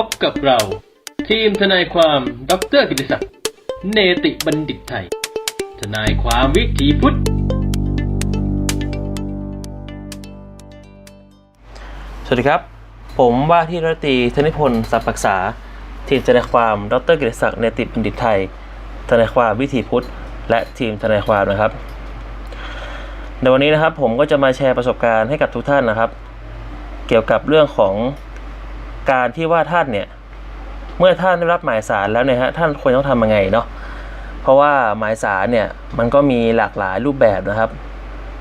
พบกับเรา ทีมทนายความดรกิติศักดิ์เนติบัณฑิตไทย ทนายความวิถีพุทธ สวัสดีครับ ผมว่าที่รัตรีธนิพนธ์สัพปรักษา ทีมทนายความดรกิติศักดิ์เนติบัณฑิตไทย ทนายความวิถีพุทธ และทีมทนายความนะครับในวันนี้นะครับผมก็จะมาแชร์ประสบการณ์ให้กับทุกท่านนะครับ เกี่ยวกับเรื่องของ การที่ว่าท่านเนี่ย เมื่อท่านได้รับหมายสารแล้วเนี่ยฮะท่านควรต้องทำยังไงเนาะเพราะว่าหมายสารเนี่ยมันก็มีหลากหลายรูปแบบนะครับ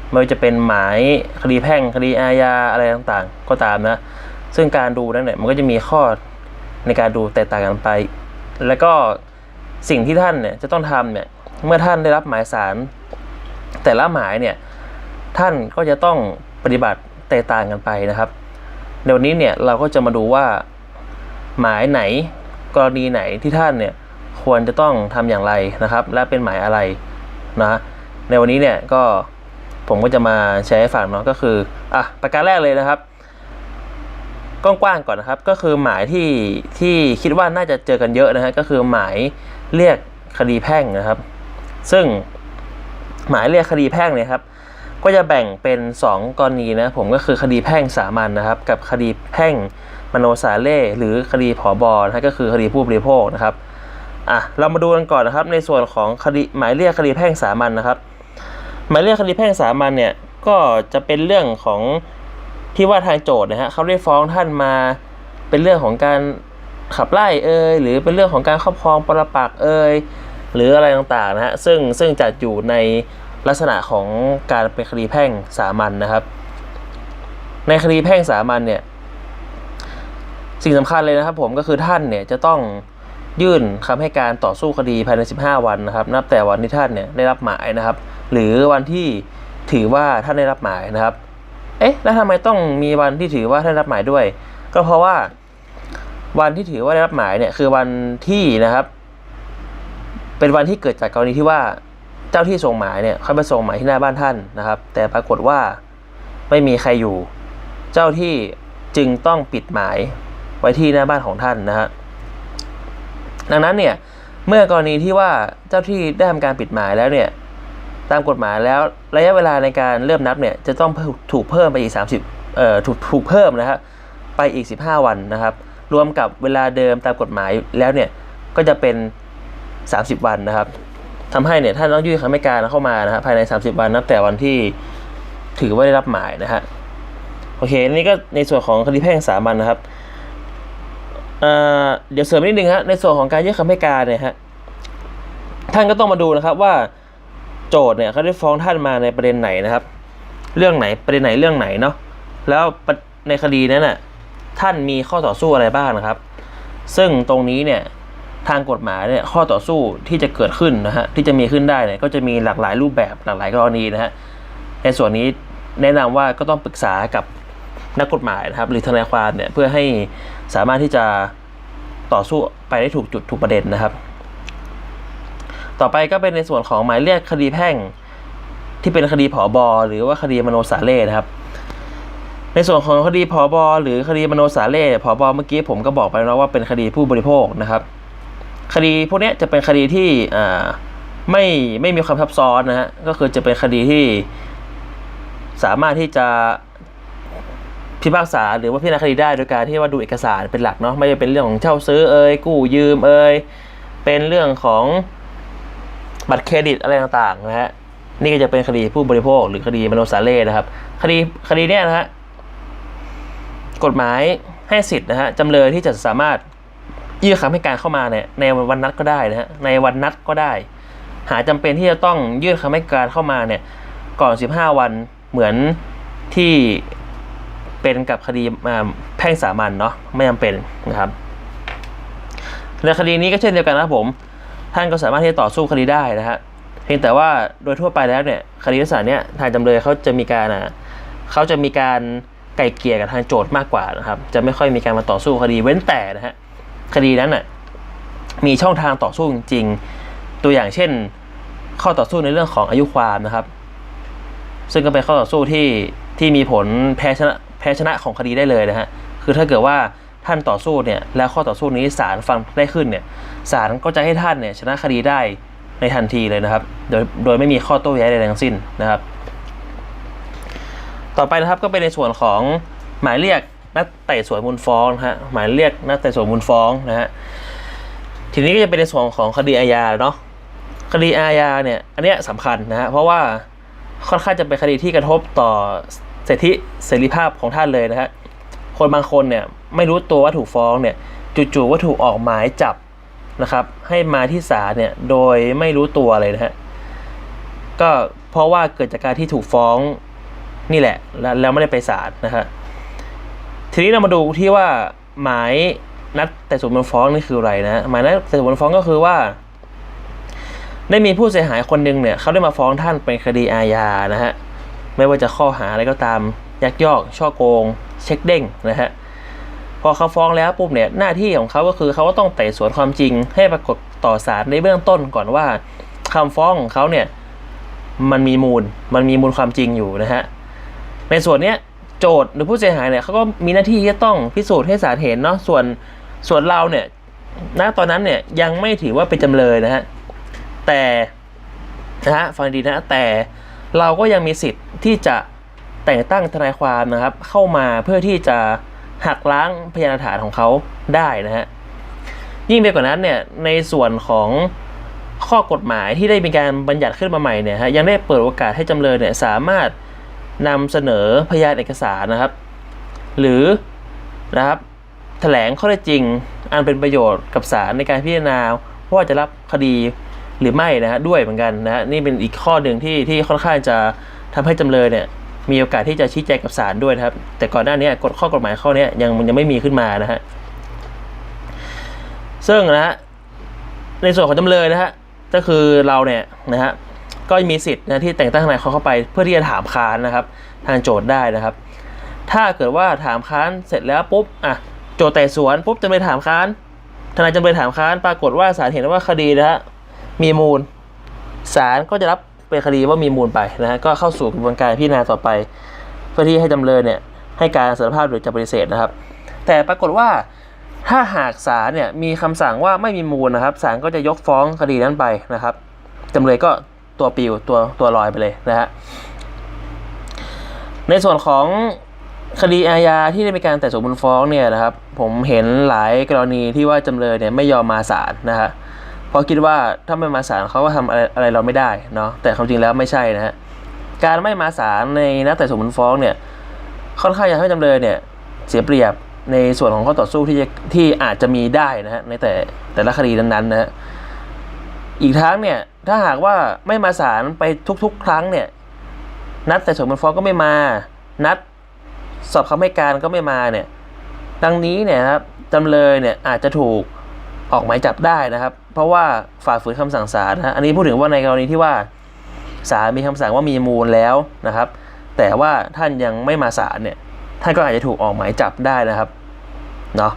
ไม่ว่าจะเป็นหมายคดีแพ่งคดีอาญาอะไรต่างๆ ก็ตามนะ ซึ่งการดูนั้นเนี่ยมันก็จะมีข้อในการดูแตกต่างกันไป แล้วก็สิ่งที่ท่านเนี่ยจะต้องทำเนี่ยเมื่อท่านได้รับหมายสารแต่ละหมายเนี่ยท่านก็จะต้องปฏิบัติแตกต่างกันไปนะครับ ในวันนี้เนี่ยเราก็จะมาดูว่า หมายไหนกรณีไหนที่ท่านเนี่ยควรจะต้องทำอย่างไรนะครับ และเป็นหมายอะไรนะในวันนี้เนี่ยก็ผมก็จะมาแชร์ให้ฟังเนาะก็คืออะประการแรกเลยนะครับกว้างๆก่อนนะครับ ก็คือหมายที่ที่คิดว่าน่าจะเจอกันเยอะนะฮะก็คือหมายเรียกคดีแพ่งนะครับ ซึ่งหมายเรียกคดีแพ่งเนี่ยครับ ก็จะแบ่งเป็น 2 กรณีนะผมก็คือคดีแพ่งสามัญนะครับ กับคดีแพ่งมโนสาเล่หรือคดีผอบอนะก็คือคดีผู้บริโภคนะครับอะเรามาดูกันก่อนนะครับ ในส่วนของคดีหมายเรียกคดีแพ่งสามัญนะครับ หมายเรียกคดีแพ่งสามัญเนี่ยก็จะเป็นเรื่องของที่ว่าทางโจทย์นะฮะเขาได้ฟ้องท่านมาเป็นเรื่องของการขับไล่เอ่ยหรือเป็นเรื่องของการครอบครองปรปักเอ่ยหรืออะไรต่างๆนะฮะซึ่งซึ่งจัดอยู่ใน ลักษณะของการเป็นคดีแพ่งสามัญนะครับ ในคดีแพ่งสามัญเนี่ยสิ่งสำคัญเลยนะครับผมก็คือท่านเนี่ยจะต้องยื่นคำให้การต่อสู้คดีภายใน 15 วันนะครับ นับแต่วันที่ท่านเนี่ยได้รับหมายนะครับ หรือวันที่ถือว่าท่านได้รับหมายนะครับ เอ๊ะแล้วทำไมต้องมีวันที่ถือว่าท่านได้รับหมายด้วย ก็เพราะว่าวันที่ถือว่าได้รับหมายเนี่ยคือวันที่นะครับ เป็นวันที่เกิดจากกรณีที่ว่า เจ้าที่ส่งหมายเนี่ยเขาไปส่งหมายที่หน้าบ้านท่านนะครับ แต่ปรากฏว่าไม่มีใครอยู่ เจ้าที่จึงต้องปิดหมายไว้ที่หน้าบ้านของท่านนะฮะดังนั้นเนี่ยเมื่อกรณีที่ว่าเจ้าที่ได้ทำการปิดหมายแล้วเนี่ยตามกฎหมายแล้วระยะเวลาในการเริ่มนับเนี่ยจะต้องถูกเพิ่มไปอีก 30เอ่อถูกถูกเพิ่มนะครับไปอีก 15 วันนะครับ รวมกับเวลาเดิมตามกฎหมายแล้วเนี่ยก็จะเป็น 30 วันนะครับ ทำให้เนี่ยท่านต้องยื่นคำให้การเข้ามานะครับภายใน 30 วันนับแต่วันที่ถือว่าได้รับหมายนะฮะโอเคนี่ก็ในส่วนของคดีแพ่งสามัญนะครับเเดี๋ยวเสริมนิดนึงฮะในส่วนของการยื่นคำให้การเนี่ยฮะท่านก็ต้องมาดูนะครับว่าโจทย์เนี่ยเขาได้ฟ้องท่านมาในประเด็นไหนนะครับ เรื่องไหนประเด็นไหนเรื่องไหนเนาะแล้วในคดีนั้นน่ะท่านมีข้อต่อสู้อะไรบ้างนะครับ ซึ่งตรงนี้เนี่ย ทางกฎหมายเนี่ยข้อต่อสู้ที่จะเกิดขึ้นนะฮะที่จะมีขึ้นได้เนี่ยก็จะมีหลากหลายรูปแบบหลากหลายกรณีนะฮะในส่วนนี้แนะนำว่าก็ต้องปรึกษากับนักกฎหมายนะครับ หรือทนายความเนี่ยเพื่อให้สามารถที่จะต่อสู้ไปได้ถูกจุดถูกประเด็นนะครับ ต่อไปก็เป็นในส่วนของหมายเรียกคดีแพ่ง ที่เป็นคดีผอบอหรือว่าคดีมโนสาเล่นะครับ ในส่วนของคดีผอบอหรือคดีมโนสาเล่ผอบอเมื่อกี้ผมก็บอกไปแล้วว่าเป็นคดีผู้บริโภคนะครับ คดีพวกนี้จะเป็นคดีที่ไม่ไม่มีความซับซ้อนนะฮะก็คือจะเป็นคดีที่สามารถที่จะพิพากษาหรือว่าพิจารณาคดีได้โดยการที่ว่าดูเอกสารเป็นหลักเนาะไม่ได้เป็นเรื่องของเช่าซื้อเอ่ยกู้ยืมเอ่ยเป็นเรื่องของบัตรเครดิตอะไรต่างๆนะฮะนี่ก็จะเป็นคดีผู้บริโภคหรือคดีมโนสาเล่นะครับ คดีคดีเนี้ยนะฮะกฎหมายให้สิทธิ์นะฮะจำเลยที่จะสามารถ ยื่นคำให้การเข้ามาเนี่ยในวันนัดก็ได้นะฮะในวันนัดก็ได้ หาจำเป็นที่จะต้องยื่นคำให้การเข้ามาเนี่ยก่อน 15 วันเหมือนที่เป็นกับคดีแพ่งสามัญเนาะไม่จำเป็นนะครับในคดีนี้ก็เช่นเดียวกันนะครับผม ท่านก็สามารถที่จะต่อสู้คดีได้นะฮะเพียงแต่ว่าโดยทั่วไปแล้วเนี่ยคดีลักษณะเนี้ยทางจำเลยเขาจะมีการอะเขาจะมีการไก่เกลี่ยกับทางโจทย์มากกว่านะครับ จะไม่ค่อยมีการมาต่อสู้คดีเว้นแต่นะฮะ คดีนั้นน่ะมีช่องทางต่อสู้จริง ๆ ตัวอย่างเช่น ข้อต่อสู้ในเรื่องของอายุความนะครับ ซึ่งก็เป็นข้อต่อสู้ที่ที่มีผลแพ้ชนะแพ้ชนะของคดีได้เลยนะฮะคือถ้าเกิดว่าท่านต่อสู้เนี่ยแล้วข้อต่อสู้นี้ศาลฟังได้ขึ้นเนี่ยศาลก็จะให้ท่านเนี่ยชนะคดีได้ในทันทีเลยนะครับ โดยโดยไม่มีข้อโต้แย้งใดทั้งสิ้นนะครับ ต่อไปนะครับก็เป็นในส่วนของหมายเรียก นัดไต่สวนมูลฟ้องนะฮะหมายเรียกนัดไต่สวนมูลฟ้องนะฮะทีนี้ก็จะเป็นในส่วนของคดีอาญาเนาะคดีอาญาเนี่ยอันเนี้ยสำคัญนะฮะเพราะว่าค่อนข้างจะเป็นคดีที่กระทบต่อสิทธิเสรีภาพของท่านเลยนะฮะคนบางคนเนี่ยไม่รู้ตัวว่าถูกฟ้องเนี่ยจู่ๆว่าถูกออกหมายจับนะครับให้มาที่ศาลเนี่ยโดยไม่รู้ตัวเลยนะฮะก็เพราะว่าเกิดจากการที่ถูกฟ้องนี่แหละแล้วแล้วไม่ได้ไปศาลนะฮะ ทีนี้เรามาดูที่ว่าหมายนัดแต่สวนมูลฟ้องนี่คืออะไรนะหมายนัดแต่สวนมูลฟ้องก็คือว่า ได้มีผู้เสียหายคนหนึ่งเนี่ยเขาได้มาฟ้องท่านเป็นคดีอาญานะฮะไม่ว่าจะข้อหาอะไรก็ตามยักยอก ช่อโกง เช็คเด้งนะฮะพอเขาฟ้องแล้วปุ๊บเนี่ยหน้าที่ของเขาก็คือเขาก็ต้องไต่สวนความจริง ให้ปรากฏต่อศาลในเบื้องต้นก่อนว่าคำฟ้องของเขาเนี่ยมันมีมูล มันมีมูลความจริงอยู่นะฮะในส่วนเนี้ย โจทย์หรือผู้เสียหายเนี่ยเขาก็มีหน้าที่ที่จะต้องพิสูจน์ให้ศาลเห็นเนาะส่วนส่วนเราเนี่ยณตอนนั้นเนี่ยยังไม่ถือว่าเป็นจำเลยนะฮะแต่นะฮะฟังดีนะแต่เราก็ยังมีสิทธิ์ที่จะแต่งตั้งทนายความนะครับ เข้ามาเพื่อที่จะหักล้างพยานฐานของเขาได้นะฮะยิ่งไปกว่านั้นเนี่ยในส่วนของข้อกฎหมายที่ได้มีการบัญญัติขึ้นมาใหม่เนี่ยฮะยังได้เปิดโอกาสให้จำเลยเนี่ยสามารถ นำเสนอพยานเอกสารนะครับ หรือนะครับแถลงข้อเท็จจริง อันเป็นประโยชน์กับศาลในการพิจารณาว่าจะรับคดีหรือไม่นะฮะด้วยเหมือนกันนะฮะนี่เป็นอีกข้อหนึ่งที่ที่ค่อนข้างจะทำให้จำเลยเนี่ยมีโอกาสที่จะชี้แจงกับศาลด้วยนะครับ แต่ก่อนหน้านี้กฎข้อกฎหมายข้อเนี้ยยังยังไม่มีขึ้นมานะฮะซึ่งนะฮะในส่วนของจำเลยนะฮะก็คือเราเนี่ยนะฮะ ก็มีสิทธิ์นะที่แต่งตั้งทนายความเข้าไป เพื่อที่จะถามค้านนะครับ ทางโจทย์ได้นะครับ ถ้าเกิดว่าถามค้านเสร็จแล้วปุ๊บอะโจทย์ไต่สวนปุ๊บจำเลยถามค้านทนายจำเลยถามค้านปรากฏว่าศาลเห็นว่าคดีนะฮะมีมูลศาลก็จะรับเป็นคดีว่ามีมูลไปนะฮะก็เข้าสู่กระบวนการพิจารณาต่อไป เพื่อที่ให้จำเลยเนี่ยให้การสารภาพหรือจะปฏิเสธนะครับ แต่ปรากฏว่าถ้าหากศาลเนี่ยมีคำสั่งว่าไม่มีมูลนะครับศาลก็จะยกฟ้องคดีนั้นไปนะครับจำเลยก็ ตัวปิวตัวตัวลอยไปเลยนะฮะในส่วนของคดีอาญาที่ได้มีการไต่สวนมูลฟ้องเนี่ยนะครับผมเห็นหลายกรณีที่ว่าจำเลยเนี่ยไม่ยอมมาศาลนะฮะเพราะคิดว่าถ้าไม่มาศาลเขาก็ทำอะไรอะไรเราไม่ได้เนาะแต่ความจริงแล้วไม่ใช่นะฮะการไม่มาศาลในนัดไต่สวนมูลฟ้องเนี่ยค่อนข้างจะให้จำเลยเนี่ยเสียเปรียบในส่วนของข้อต่อสู้ที่ที่อาจจะมีได้นะฮะในแต่แต่ละคดีนั้นๆนะฮะ อีกทั้งเนี่ยถ้าหากว่าไม่มาศาลไปทุก ๆ ครั้งเนี่ยนัดแต่สวนมูลฟ้องก็ไม่มา นัดสอบคำให้การก็ไม่มาเนี่ยดังนี้เนี่ยครับจำเลยเนี่ยอาจจะถูกออกหมายจับได้นะครับ เพราะว่าฝ่าฝืนคำสั่งศาลนะฮะอันนี้พูดถึงว่าในกรณีที่ว่าศาลมีคำสั่งว่ามีมูลแล้วนะครับ แต่ว่าท่านยังไม่มาศาลเนี่ยท่านก็อาจจะถูกออกหมายจับได้นะครับเนาะ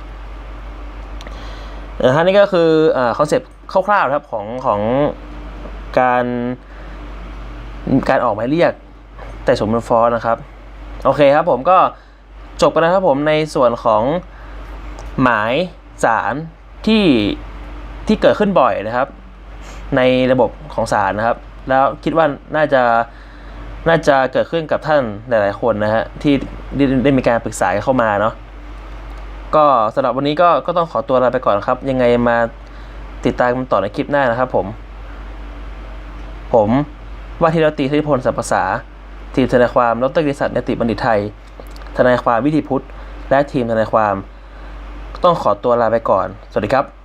นะฮะนี่ก็คือคอนเซปต์ คร่าวๆนะครับของของการการออกหมายเรียกแต่สมมูลฟ้องนะครับ โอเคครับผมก็จบไปแล้วครับผมในส่วนของหมายสารที่ที่เกิดขึ้นบ่อยนะครับ ในระบบของศาลนะครับ แล้วคิดว่าน่าจะน่าจะเกิดขึ้นกับท่านหลาย ๆ คนนะฮะที่ได้ได้มีการปรึกษาเข้ามาเนาะก็สำหรับวันนี้ก็ก็ต้องขอตัวลาไปก่อนครับ ยังไงมา ติดตามกันต่อในคลิปหน้านะครับผม ผมว่าที่เราตีธิพลสัมภาษา ทีมทนายความดรกิติศักดิ์นติบัณฑิตไทย ทนายความวิธีพุทธ และทีมทนายความ ต้องขอตัวลาไปก่อน สวัสดีครับ